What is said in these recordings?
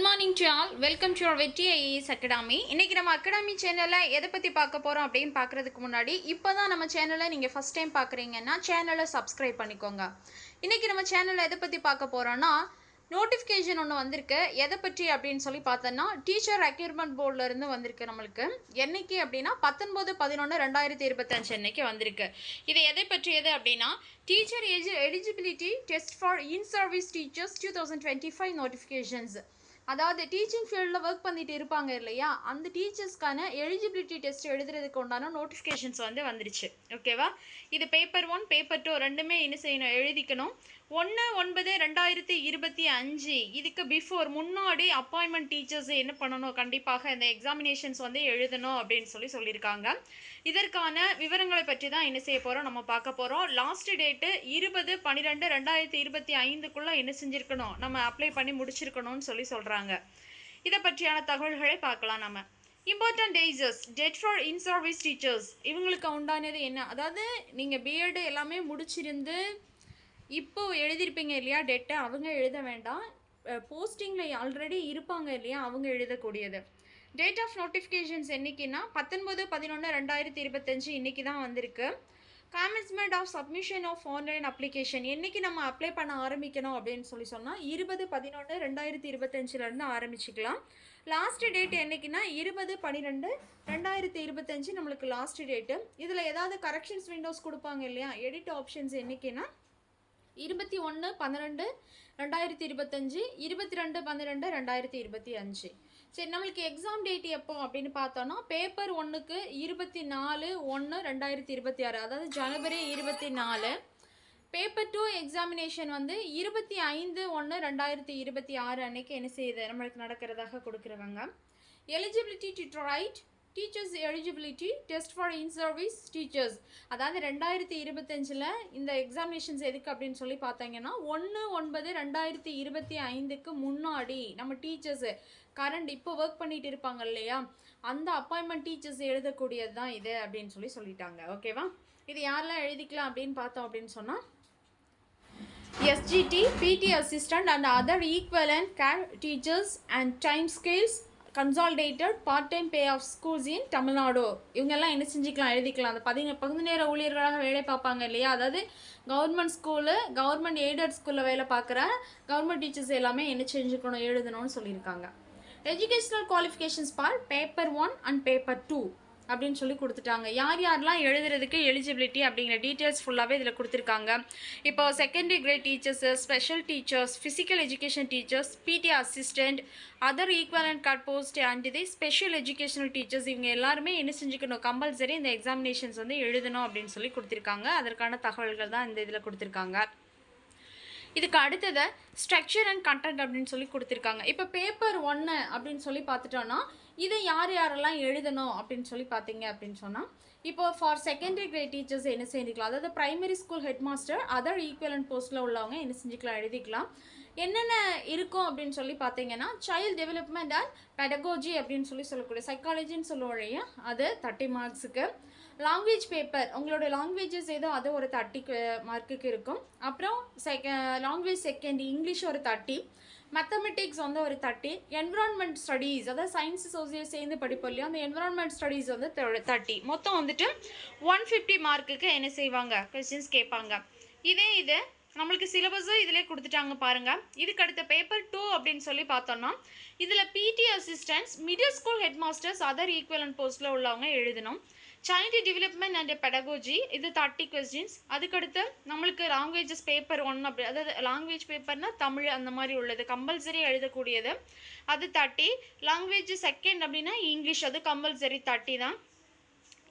Good morning to all welcome to our Vetri IAS academy இன்றைக்கி நம்ம academy சேனலில் எதை பற்றி பார்க்க போகிறோம் அப்படின்னு பார்க்குறதுக்கு முன்னாடி இப்போ தான் நம்ம சேனலை நீங்கள் ஃபஸ்ட் டைம் பார்க்குறீங்கன்னா சேனலை சப்ஸ்கிரைப் பண்ணிக்கோங்க. இன்றைக்கி நம்ம சேனலில் எதை பற்றி பார்க்க போகிறோன்னா நோட்டிஃபிகேஷன் ஒன்று வந்திருக்கு. எதை பற்றி அப்படின்னு சொல்லி பார்த்தோன்னா டீச்சர் ரெக்யூர்மெண்ட் போர்டிலேருந்து வந்திருக்கு நம்மளுக்கு. என்னைக்கு அப்படின்னா பத்தொன்பது பதினொன்று ரெண்டாயிரத்தி இருபத்தஞ்சு அன்னைக்கு வந்திருக்கு. இது எதை பற்றியது அப்படின்னா teacher எஜி eligibility test for in service teachers two thousand twenty five notifications அதாவது டீச்சிங் ஃபீல்டில் ஒர்க் பண்ணிட்டு இருப்பாங்க இல்லையா? அந்த டீச்சர்ஸ்க்கான எலிஜிபிலிட்டி டெஸ்ட் எழுதுறதுக்கு உண்டான நோட்டிஃபிகேஷன்ஸ் வந்து வந்துருச்சு. ஓகேவா இது பேப்பர் ஒன் பேப்பர் டூ ரெண்டுமே என்ன செய்யணும்? எழுதிக்கணும். ஒன்று ஒன்பது ரெண்டாயிரத்தி இருபத்தி அஞ்சு. இதுக்கு பிஃபோர் முன்னாடி அப்பாயின்மெண்ட் டீச்சர்ஸ் என்ன பண்ணணும்? கண்டிப்பாக இந்த எக்ஸாமினேஷன்ஸ் வந்து எழுதணும் அப்படின்னு சொல்லி சொல்லியிருக்காங்க. இதற்கான விவரங்களை பற்றி தான் என்ன செய்ய போகிறோம் நம்ம பார்க்க போகிறோம் லாஸ்ட் டேட்டு இருபது பன்னிரெண்டு ரெண்டாயிரத்தி இருபத்தி ஐந்துக்குள்ளே என்ன செஞ்சுருக்கணும்? நம்ம அப்ளை பண்ணி முடிச்சிருக்கணும்னு சொல்லி சொல்கிறாங்க இதை பற்றியான தகவல்களை பார்க்கலாம் நம்ம. Important dates TET for in service teachers இவங்களுக்கு உண்டானது என்ன? அதாவது நீங்கள் பிஎட் எல்லாமே முடிச்சிருந்து இப்போ எழுதியிருப்பீங்க இல்லையா டெட்டை? அவங்க எழுத வேண்டாம். போஸ்டிங்கில் ஆல்ரெடி இருப்பாங்க இல்லையா அவங்க எழுதக்கூடியது. டேட் ஆஃப் நோட்டிஃபிகேஷன்ஸ் என்னைக்குன்னா பத்தொன்பது பதினொன்று ரெண்டாயிரத்தி இருபத்தஞ்சு இன்றைக்கி தான் வந்திருக்கு. Commencement of submission of online application என்றைக்கு நம்ம அப்ளை பண்ண ஆரம்பிக்கணும் அப்படின்னு சொல்லி சொன்னால் இருபது பதினொன்று ரெண்டாயிரத்தி இருபத்தஞ்சிலேருந்து ஆரம்பிச்சிக்கலாம். லாஸ்ட் டேட் என்னைக்குன்னா இருபது பன்னிரெண்டு ரெண்டாயிரத்தி இருபத்தஞ்சு நம்மளுக்கு லாஸ்ட் டேட்டு இதில் ஏதாவது கரெக்ஷன்ஸ் விண்டோஸ் கொடுப்பாங்க இல்லையா எடிட் ஆப்ஷன்ஸ் என்னைக்குன்னா இருபத்தி ஒன்று பன்னிரெண்டு ரெண்டாயிரத்தி இருபத்தஞ்சு இருபத்தி ரெண்டு பன்னிரெண்டு ரெண்டாயிரத்தி இருபத்தி அஞ்சு. சரி நம்மளுக்கு எக்ஸாம் டேட் எப்போ அப்படின்னு பார்த்தோன்னா பேப்பர் ஒன்றுக்கு இருபத்தி நாலு ஒன்று ரெண்டாயிரத்தி இருபத்தி ஆறு அதாவது ஜனவரி இருபத்தி நாலு. பேப்பர் டூ எக்ஸாமினேஷன் வந்து இருபத்தி ஐந்து ஒன்று ரெண்டாயிரத்தி இருபத்தி ஆறு அன்னைக்கு என்ன செய்யுது? நம்மளுக்கு நடக்கிறதாக கொடுக்குறாங்க eligibility to write teachers eligibility test for in service teachers அதாவது ரெண்டாயிரத்தி இருபத்தஞ்சில் இந்த எக்ஸாமினேஷன்ஸ் எதுக்கு அப்படின்னு சொல்லி பார்த்தீங்கன்னா ஒன்று ஒன்பது ரெண்டாயிரத்தி இருபத்தி ஐந்துக்கு முன்னாடி நம்ம டீச்சர்ஸு கரண்ட் இப்போ ஒர்க் பண்ணிட்டு இருப்பாங்க இல்லையா? அந்த அப்பாயின்மெண்ட் டீச்சர்ஸ் எழுதக்கூடியது தான் இது அப்படின்னு சொல்லி சொல்லிட்டாங்க. ஓகேவா இது யாரெல்லாம் எழுதிக்கலாம் அப்படின்னு பார்த்தோம் அப்படின்னு சொன்னால் SGT, PT assistant and other equivalent care teachers and time scales consolidated part time pay of schools in Tamil Nadu இவங்கெல்லாம் என்ன செஞ்சுக்கலாம் எழுதிக்கலாம். அந்த பதி பகுதி நேர ஊழியர்களாக வேலை பார்ப்பாங்க இல்லையா? அதாவது கவர்மெண்ட் ஸ்கூலு கவர்மெண்ட் எய்டட் ஸ்கூலில் வேலை பார்க்குற கவர்மெண்ட் டீச்சர்ஸ் எல்லாமே என்ன செஞ்சுக்கணும் எழுதணும்னு சொல்லியிருக்காங்க. Educational qualifications for paper one and paper two அப்படின்னு சொல்லி கொடுத்துட்டாங்க. யார் யாரெல்லாம் எழுதுறதுக்கு எலிஜிபிலிட்டி அப்படிங்கிற டீட்டெயில்ஸ் ஃபுல்லாகவே இதில் கொடுத்துருக்காங்க. இப்போ secondary grade teachers special teachers physical education teachers PT assistant other equivalent cadre post and the special educational teachers இவங்க எல்லாருமே என்ன செஞ்சுக்கணும்? கம்பல்சரி இந்த எக்ஸாமினேஷன்ஸ் வந்து எழுதணும் அப்படின்னு சொல்லி கொடுத்துருக்காங்க. அதற்கான தகவல்கள் தான் இந்த இதில் கொடுத்துருக்காங்க. இதுக்கு அடுத்ததை ஸ்ட்ரக்சர் அண்ட் கண்டென்ட் அப்படின்னு சொல்லி கொடுத்துருக்காங்க. இப்போ பேப்பர் ஒன்று அப்படின்னு சொல்லி பார்த்துட்டோன்னா இதை யார் யாரெல்லாம் எழுதணும் அப்படின்னு சொல்லி பார்த்தீங்க அப்படின்னு சொன்னால் இப்போ ஃபார் செகண்டரி கிரேட் டீச்சர்ஸ் என்ன செஞ்சுக்கலாம்? அதாவது primary school head master other equivalent போஸ்ட்டில் உள்ளவங்க என்ன செஞ்சுக்கலாம்? எழுதிக்கலாம். என்னென்ன இருக்கும் அப்படின்னு சொல்லி பார்த்தீங்கன்னா சைல்டு டெவலப்மெண்ட் அண்ட் பெடகோஜி அப்படின்னு சொல்லி சொல்லக்கூடிய சைக்காலஜின்னு சொல்லுவோம் இல்லையா அது தேர்ட்டி மார்க்ஸுக்கு லாங்குவேஜ் பேப்பர் உங்களோட லாங்குவேஜஸ் ஏதோ அது ஒரு தேர்ட்டி மார்க்குக்கு இருக்கும். அப்புறம் செக லாங்குவேஜ் செகண்ட் இங்கிலீஷ் ஒரு தேர்ட்டி மேத்தமெட்டிக்ஸ் வந்து ஒரு தேர்ட்டி என்விரான்மெண்ட் ஸ்டடீஸ் அதாவது சயின்ஸ் சோசியல் சேர்ந்து படிப்போம் இல்லையா? அந்த என்விரான்மெண்ட் ஸ்டடீஸ் வந்து தேர்ட்டி மொத்தம் வந்துட்டு ஒன் ஃபிஃப்டி மார்க்குக்கு என்ன செய்வாங்க? கொஸ்டின்ஸ் கேட்பாங்க. இதே இது நம்மளுக்கு சிலபஸும் இதிலே கொடுத்துட்டாங்க பாருங்கள் இதுக்கு அடுத்த பேப்பர் டூ அப்படின்னு சொல்லி பார்த்தோம்னா இதில் PT assistants middle school head masters other equivalent போஸ்ட்டில் உள்ளவங்க எழுதணும். சைல்டு டெவலப்மெண்ட் அண்ட் பெடகோஜி இது தேர்ட்டி கொஸ்டின்ஸ் அதுக்கடுத்து நம்மளுக்கு லாங்குவேஜஸ் பேப்பர் ஒன் அப்படி அதாவது லாங்குவேஜ் பேப்பர்னால் தமிழ் அந்த மாதிரி உள்ளது. கம்பல்சரி எழுதக்கூடியது. அது தேர்ட்டி லாங்குவேஜ் செகண்ட் அப்படின்னா இங்கிலீஷ் அது கம்பல்சரி தேர்ட்டி தான்.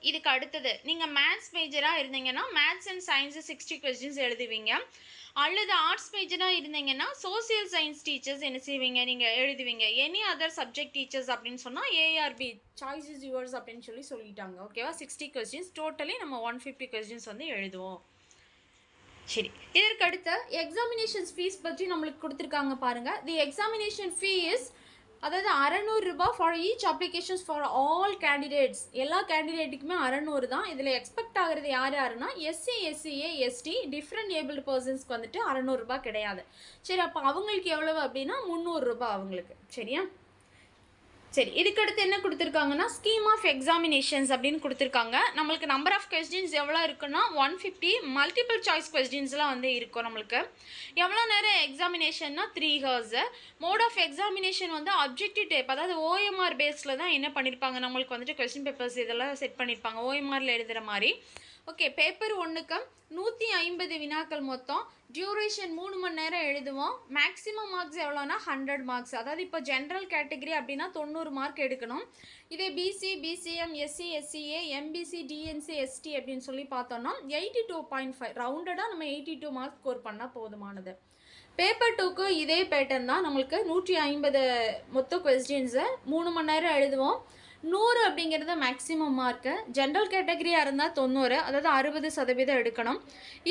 இதுக்கு அடுத்தது. நீங்கள் மேத்ஸ் மேஜராக இருந்தீங்கன்னா maths and science sixty questions எழுதுவீங்க. அல்லது ஆர்ட்ஸ் மேஜராக இருந்தீங்கன்னா சோசியல் சயின்ஸ் டீச்சர்ஸ் என்ன செய்வீங்க? நீங்கள் எழுதுவீங்க. எனி அதர் சப்ஜெக்ட் டீச்சர்ஸ் அப்படின்னு சொன்னால் ஏஆர்பி சாய்ஸ் இஸ் யுவர்ஸ் அப்படின்னு சொல்லி சொல்லிட்டாங்க. ஓகேவா சிக்ஸ்டி கொஸ்டின்ஸ் டோட்டலி நம்ம ஒன் ஃபிஃப்டி கொஸ்டின்ஸ் வந்து எழுதுவோம். சரி. இதற்கு அடுத்த எக்ஸாமினேஷன் ஃபீஸ் பற்றி நம்மளுக்கு கொடுத்துருக்காங்க பாருங்கள் தி எக்ஸாமினேஷன் ஃபீ இஸ் அதாவது அறநூறுரூபா for each applications for all candidates எல்லா கேண்டிடேட்டுக்குமே அறநூறு தான். இதில் எக்ஸ்பெக்ட் ஆகிறது யார் யாருன்னா SC SCA ST different able பர்சன்ஸ்க்கு வந்துட்டு அறநூறுபா கிடையாது. சரி அப்போ அவங்களுக்கு எவ்வளவு அப்படின்னா முந்நூறுரூபா அவங்களுக்கு. சரியா? சரி இதுக்கடுத்து என்ன கொடுத்துருக்காங்கன்னா ஸ்கீம் ஆஃப் எக்ஸாமினேஷன்ஸ் அப்படின்னு கொடுத்துருக்காங்க. நம்மளுக்கு நம்பர் ஆஃப் கொஸ்டின்ஸ் எவ்வளோ இருக்குன்னா ஒன் ஃபிஃப்டி மல்டிபிள் சாய்ஸ் கொஸ்டின்ஸ்லாம் வந்து இருக்கும் நம்மளுக்கு. எவ்வளோ நேரம் எக்ஸாமினேஷன்னா three hours mode of examination வந்து அப்ஜெக்டிவ் டைப் அதாவது ஓஎம்ஆர் பேஸில் தான் என்ன பண்ணியிருப்பாங்க நம்மளுக்கு வந்துட்டு கொஸ்டின் பேப்பர்ஸ் இதெல்லாம் செட் பண்ணியிருப்பாங்க ஓஎம்ஆரில் எழுதுகிற மாதிரி. ஓகே பேப்பர் ஒன்றுக்கு நூற்றி ஐம்பது வினாக்கள் மொத்தம். டியூரேஷன் மூணு மணி நேரம் எழுதுவோம். மேக்ஸிமம் மார்க்ஸ் எவ்வளோனா ஹண்ட்ரட் மார்க்ஸ் அதாவது இப்போ ஜென்ரல் கேட்டகரி அப்படின்னா தொண்ணூறு மார்க் எடுக்கணும். இதே BC BCM SC SCA MBC DNC ST அப்படின்னு சொல்லி பார்த்தோம்னா எயிட்டி டூ பாயிண்ட் ஃபைவ் ரவுண்டடாக நம்ம எயிட்டி டூ மார்க் ஸ்கோர் பண்ணால் போதுமானது. பேப்பர் டூக்கு இதே பேட்டர்ன் தான் நம்மளுக்கு நூற்றி ஐம்பது மொத்த கொஸ்டின்ஸை மூணு மணி நேரம் எழுதுவோம். நூறு அப்படிங்கிறது மேக்ஸிமம் மார்க்கு ஜென்ரல் கேட்டகரியாக இருந்தால் தொண்ணூறு அதாவது அறுபது சதவீதம் எடுக்கணும்.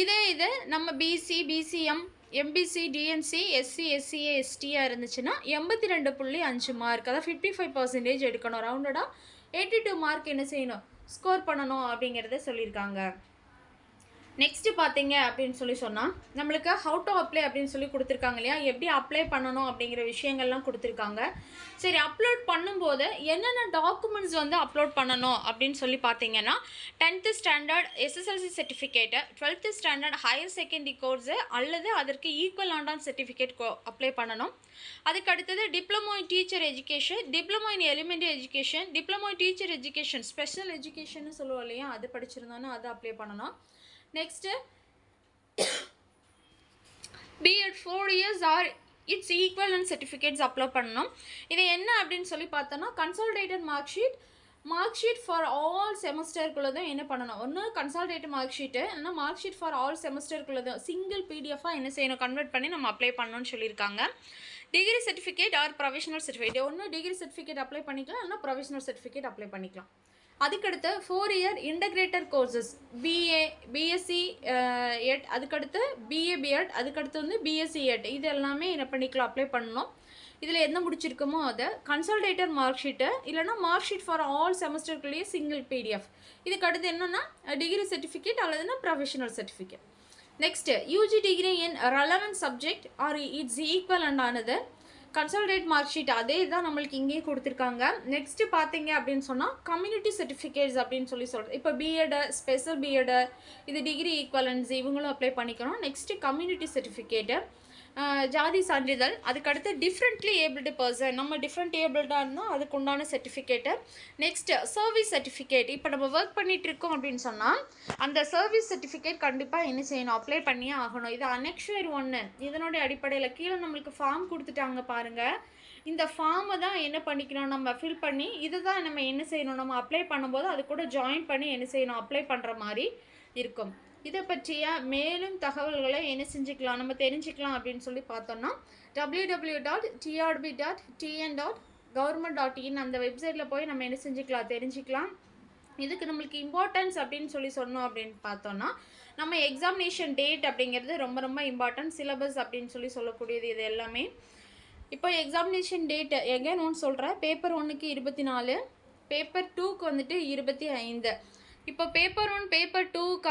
இதே இது நம்ம BC BCM MBC DNC SC SCA எஸ்டியாக இருந்துச்சுன்னா எண்பத்தி ரெண்டு புள்ளி அஞ்சு மார்க் அதாவது ஃபிஃப்டி ஃபைவ் பர்சன்டேஜ் எடுக்கணும். ரவுண்டடாக எயிட்டி டூ மார்க் என்ன செய்யணும்? ஸ்கோர் பண்ணணும் அப்படிங்கிறத சொல்லியிருக்காங்க. நெக்ஸ்ட்டு பார்த்தீங்க அப்படின்னு சொல்லி சொன்னால் நம்மளுக்கு ஹவு டு அப்ளை அப்படின்னு சொல்லி கொடுத்துருக்காங்க இல்லையா? எப்படி அப்ளை பண்ணணும் அப்படிங்கிற விஷயங்கள்லாம் கொடுத்துருக்காங்க. சரி அப்லோட் பண்ணும்போது என்னென்ன டாக்குமெண்ட்ஸ் வந்து அப்லோட் பண்ணணும் அப்படின்னு சொல்லி பார்த்தீங்கன்னா tenth standard SSLC certificate twelfth standard higher secondary course அல்லது அதற்கு ஈக்குவல் ஆண்டான் சர்டிஃபிகேட் அப்ளை பண்ணணும். அதுக்கு அடுத்தது diploma in teacher education diploma in elementary education diploma in teacher education special education சொல்லுவோம் இல்லையா? அது படிச்சிருந்தோன்னா அதை அப்ளை பண்ணணும். Next BEd four years or its equal and certificates upload பண்ணணும். இது என்ன அப்படின்னு சொல்லி பார்த்தோன்னா consolidated mark sheet mark sheet for all செமஸ்டருக்குள்ள தான் என்ன பண்ணணும்? ஒன்று கன்சால்டேட்டட் மார்க் ஷீட்டு இல்லைனா மார்க் ஷீட் ஃபார் ஆல் செமஸ்டருக்குள்ள தான் சிங்கிள் பிடிஎஃபாக என்ன செய்யணும்? கன்வெர்ட் பண்ணி நம்ம அப்ளை பண்ணணும்னு சொல்லியிருக்காங்க. Degree certificate or professional certificate ஒன்று டிகிரி சர்டிஃபிகேட் அப்ளை பண்ணிக்கலாம். இல்லைனா ப்ரொவிஷனல் சர்டிஃபிகேட் அப்ளை பண்ணிக்கலாம். அதுக்கடுத்து four year integrated courses BA BSc Ed அதுக்கடுத்து பிஏ பிஎட் அதுக்கடுத்து வந்து பிஎஸ்சி எட் e இது எல்லாமே என்ன பண்ணிக்கலாம் அப்ளை பண்ணணும். இதில் என்ன முடிச்சிருக்கோமோ அதை கன்சல்டேட்டர் மார்க் ஷீட்டு இல்லைனா மார்க் ஷீட் ஃபார் ஆல் செமஸ்டருக்குள்ளேயே சிங்கிள் பிடிஎஃப் இதுக்கு அடுத்து என்னென்னா degree certificate அல்லதுன்னா professional certificate next UG degree in relevant subject or its equal and ஆனது கன்சல்டேட் மார்க் ஷீட் அதே தான் நம்மளுக்கு இங்கேயே கொடுத்துருக்காங்க. நெக்ஸ்ட்டு பார்த்தீங்க அப்படின்னு சொன்னால் கம்யூனிட்டி சர்டிஃபிகேட்ஸ் அப்படின்னு சொல்லி சொல்கிறது இப்போ பிஎடு ஸ்பெஷல் பிஎடு இது டிகிரி ஈக்குவலன்ஸ் இவங்களும் அப்ளை பண்ணிக்கணும். நெக்ஸ்ட்டு கம்யூனிட்டி சர்டிஃபிகேட்டு ஜாதி சான்றிதழ். அதுக்கடுத்து டிஃப்ரெண்ட்லி ஏபிள்டு பர்சன் நம்ம டிஃப்ரெண்ட் ஏபிள்டாக இருந்தால் அதுக்கு உண்டான சர்டிஃபிகேட்டு நெக்ஸ்ட் சர்வீஸ் சர்டிஃபிகேட் இப்போ நம்ம ஒர்க் பண்ணிகிட்டு இருக்கோம் அப்படின்னு சொன்னால் அந்த சர்வீஸ் சர்டிஃபிகேட் கண்டிப்பாக என்ன செய்யணும்? அப்ளை பண்ணியே ஆகணும். இது அனெக்ஷர் ஒன்று இதனுடைய அடிப்படையில் கீழே நம்மளுக்கு ஃபார்ம் கொடுத்துட்டாங்க பாருங்கள் இந்த ஃபார்மை தான் என்ன பண்ணிக்கணும்? நம்ம ஃபில் பண்ணி இதுதான் நம்ம என்ன செய்யணும்? நம்ம அப்ளை பண்ணும்போது அது கூட ஜாயின் பண்ணி என்ன செய்யணும்? அப்ளை பண்ணுற மாதிரி இருக்கும். இதை பற்றிய மேலும் தகவல்களை என்ன செஞ்சுக்கலாம் நம்ம தெரிஞ்சுக்கலாம் அப்படின்னு சொல்லி பார்த்தோம்னா W W dot TRB dot TN dot government dot in அந்த வெப்சைட்டில் போய் நம்ம என்ன செஞ்சுக்கலாம் தெரிஞ்சுக்கலாம். இதுக்கு நம்மளுக்கு இம்பார்ட்டன்ஸ் அப்படின்னு சொல்லி சொன்னோம் அப்படின்னு பார்த்தோம்னா நம்ம எக்ஸாமினேஷன் டேட் அப்படிங்கிறது ரொம்ப ரொம்ப இம்பார்ட்டன்ட் சிலபஸ் அப்படின்னு சொல்லி சொல்லக்கூடியது இது எல்லாமே. இப்போ எக்ஸாமினேஷன் டேட் எகேன் ஒன்று சொல்கிறேன் பேப்பர் ஒன்றுக்கு இருபத்தி நாலு பேப்பர் டூக்கு வந்துட்டு இருபத்தி ஐந்து. இப்போ பேப்பர் ஒன் பேப்பர்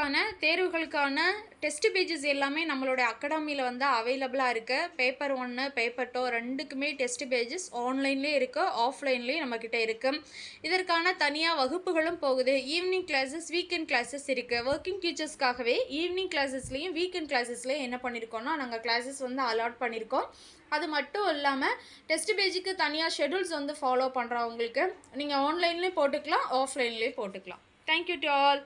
அதுக்கான தேர்வுகளுக்கான டெஸ்ட் பேஜஸ் எல்லாமே நம்மளோட அகாடமியில் வந்து அவைலபிளாக இருக்குது பேப்பர் ஒன்று பேப்பர் டூ ரெண்டுக்குமே டெஸ்ட் பேஜஸ் ஆன்லைன்லேயே இருக்குது ஆஃப்லைன்லேயும் நம்மக்கிட்ட இருக்குது இதற்கான தனியாக வகுப்புகளும் போகுது. ஈவினிங் கிளாஸஸ் வீக்கெண்ட் கிளாஸஸ் இருக்குது ஒர்க்கிங் டீச்சர்ஸ்க்காகவே ஈவினிங் கிளாஸஸ்லேயும் வீக்கெண்ட் கிளாஸஸ்லேயும் என்ன பண்ணியிருக்கோம்னா நாங்கள் கிளாஸஸ் வந்து அலாட் பண்ணியிருக்கோம் அது மட்டும் இல்லாமல் டெஸ்ட் பேஜுக்கு தனியாக ஷெடியூல்ஸ் வந்து ஃபாலோ பண்ணுறோம் உங்களுக்கு நீங்கள் ஆன்லைன்லேயும் போட்டுக்கலாம் ஆஃப்லைன்லேயும் போட்டுக்கலாம். Thank you to all